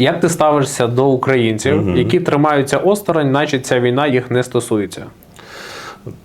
Як ти ставишся до українців, які тримаються осторонь, наче ця війна їх не стосується?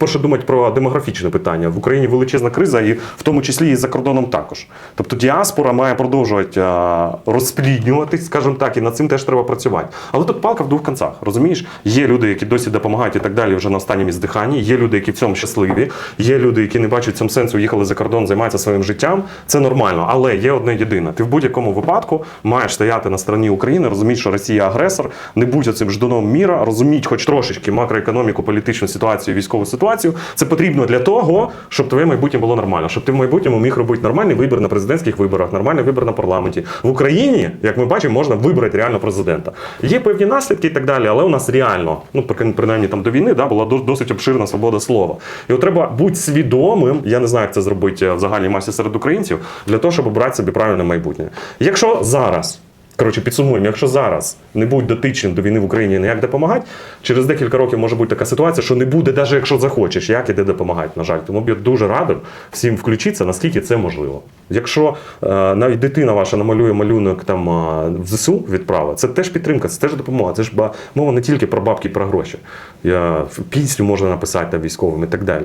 перше думати про демографічне питання. В Україні величезна криза, і в тому числі і за кордоном також. Тобто діаспора має продовжувати розпліднюватись, скажімо так, і над цим теж треба працювати. Але тут палка в двох кінцях. Розумієш, є люди, які досі допомагають і так далі, вже на останньому здиханні. Є люди, які в цьому щасливі. Є люди, які не бачать цьому сенсу, їхали за кордон, займаються своїм життям. Це нормально, але є одне єдине. Ти в будь-якому випадку маєш стояти на стороні України, розуміти, що Росія агресор, не будь цим ждуном міра, розуміти хоч трошечки макроекономіку, політичну ситуацію, військову ситуацію. Це потрібно для того, щоб твоє майбутнє було нормально, щоб ти в майбутньому міг робити нормальний вибір на президентських виборах, нормальний вибір на парламенті. В Україні, як ми бачимо, можна вибрати реально президента. Є певні наслідки і так далі, але у нас реально, ну принаймні там до війни, да, була досить обширна свобода слова. І от треба бути свідомим. Я не знаю, як це зробити е, в загальній масі серед українців, для того, щоб обрати собі правильне майбутнє. Якщо зараз. Коротше, підсумуємо, якщо зараз не будь дотичним до війни в Україні ніяк допомагати, через декілька років може бути така ситуація, що не буде, навіть якщо захочеш, як іде допомагати, на жаль. Тому б я дуже радив всім включитися, наскільки це можливо. Якщо е, навіть дитина ваша намалює малюнок там е, в ЗСУ відправа, це теж підтримка, це теж допомога. Це ж мова не тільки про бабки, про гроші. Я, пісню можна написати там військовим і так далі.